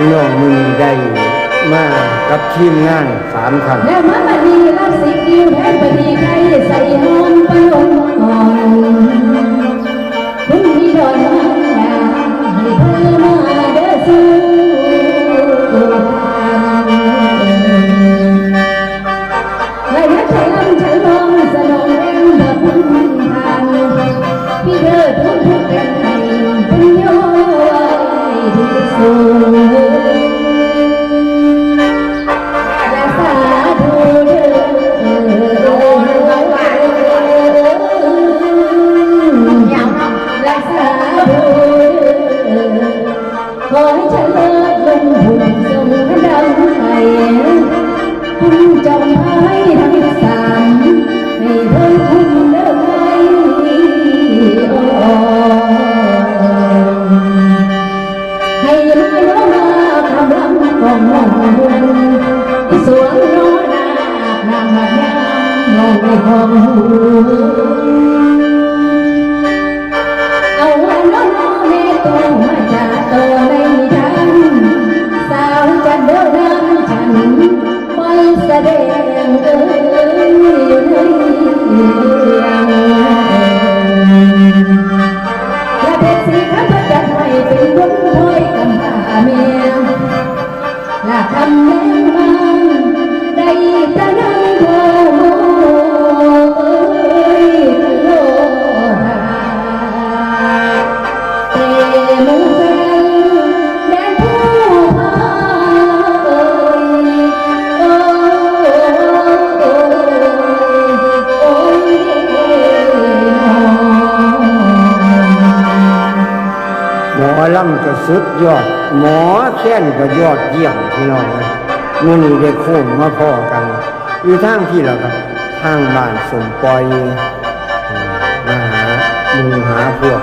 น้องมือได้มากับทีมงานสามคนแล้วมาบัดนี้รับสิกิวแพ้บัดนี้ใครใส่หอนไปลง จงให้ทั้สามให้เธอคุ้มเลิกไให้ลายโมาคำรำของมองบุญสวงนนาคนามัยามองนขหู I'm Come หมอลำก็สุดยอด หมอแค้นก็ยอดเยี่ยมพี่น้องนะมื่อนี้ได้โค้งมาพ่อกัน อยู่ทางที่เราครับทางบ้านสมปอยมาหามูหาพวก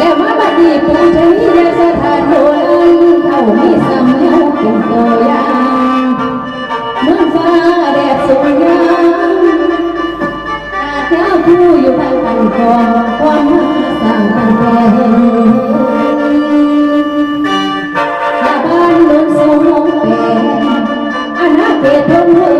แล้วมาบัดนี้ปุจะมียสถานโบนเขามีสำเนาเป็นตัวอย่างเมืองฟ้าแดดสงยามอาเจ้าผู้อยู่ทางปันกองความมาสร้างปันแก่เปรนลงหัว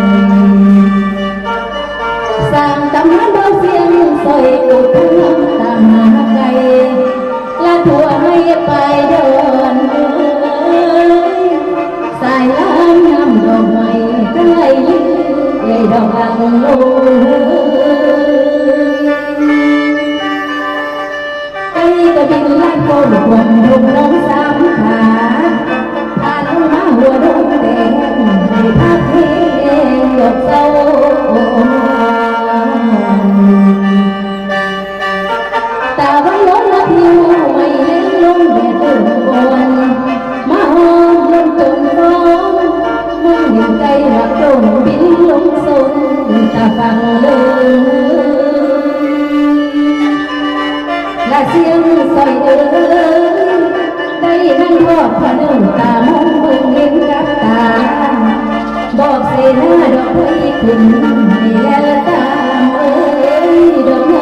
ตำนาำบ่เสียงสอยกุดทั้งน้ำตาหาไกและทัวให้ไปเดินสายล้างน้ำดอกไม้ใกล้ยืดใหญ่ดอกอังโล นึ่งสอยเดินได้นั่งรอบพนึ่งตามองเบิ่งเห็นกับตา บอกเสนาดอกไม้ขึ้นไม่แล้วตาเอ้ยดอกไม้